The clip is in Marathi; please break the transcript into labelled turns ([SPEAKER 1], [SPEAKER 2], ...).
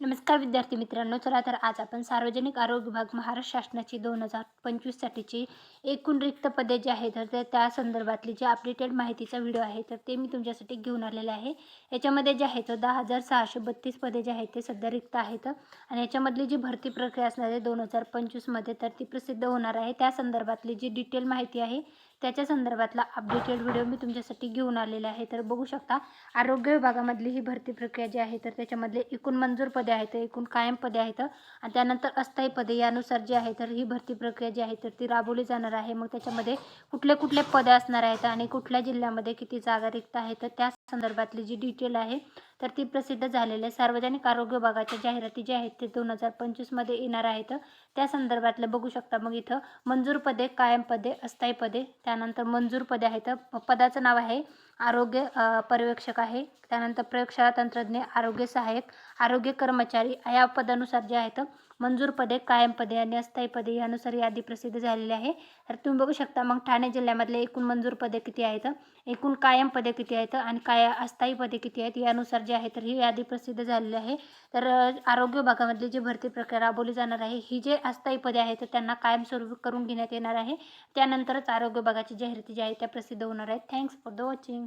[SPEAKER 1] नमस्कार विद्यार्थी मित्रांनो चला तर आज आपण सार्वजनिक आरोग्य विभाग महाराष्ट्र शासनाची दोन हजार पंचवीससाठीची एकूण रिक्त पदे जी आहेत तर ते त्या संदर्भातली जी अपडेटेड माहितीचा व्हिडिओ आहे तर ते मी तुमच्यासाठी घेऊन आलेले आहे. याच्यामध्ये जे आहे तर दहा हजार सहाशे बत्तीस पदे जे आहेत ते सध्या रिक्त आहेत. आणि याच्यामधली जी भरती प्रक्रिया असणार आहे दोन हजार पंचवीसमध्ये तर ती प्रसिद्ध होणार आहे. त्या संदर्भातली जी डिटेल माहिती आहे त्याच्या संदर्भातला अपडेटेड व्हिडिओ मी तुमच्यासाठी घेऊन आलेला आहे. तर बघू शकता आरोग्य विभागामधली ही भरती प्रक्रिया जी आहे तर त्याच्यामधले एकूण मंजूर पदे आहेत एकूण कायम पदे आहेत आणि त्यानंतर अस्थायी पदे यानुसार जी आहे तर ही भरती प्रक्रिया जी आहे तर ती राबवली जाणार आहे. मग त्याच्यामध्ये कुठले कुठले पदे असणार आहेत आणि कुठल्या जिल्ह्यामध्ये किती जागा रिक्त आहेत तर त्या संदर्भातली जी डिटेल आहे तर ती प्रसिद्ध झालेली आहे. सार्वजनिक आरोग्य विभागाच्या जाहिराती ज्या आहेत ते दोन हजार पंचवीसमध्ये येणार आहेत. त्या संदर्भातलं बघू शकता मग इथं मंजूर पदे कायम पदे अस्थायी पदे त्यानंतर मंजूर पदे आहेत. पदाचं नाव आहे आरोग्य पर्यवेक्षक आहे. त्यानंतर प्रयोगशाळा तंत्रज्ञ आरोग्य सहाय्यक आरोग्य कर्मचारी या पदानुसार जे आहेत मंजूर पदे कायम पदे आणि अस्थायी पदे यानुसार यादी प्रसिद्ध झालेली आहे. तर तुम्ही बघू शकता मग ठाणे जिल्ह्यामधले एकूण मंजूर पदे किती आहेत एकूण कायम पदे किती आहेत आणि काय अस्थायी पदे किती आहेत यानुसार जे आहे तर ही यादी प्रसिद्ध झालेली आहे. तर आरोग्य विभागामधली जी भरती प्रक्रिया राबवली जाणार आहे ही जे अस्थायी पदे आहेत तर त्यांना कायमस्वरूपी करून घेण्यात येणार आहे. त्यानंतरच आरोग्य विभागाची जाहिराती जी आहे त्या प्रसिद्ध होणार आहेत. Thanks for the watching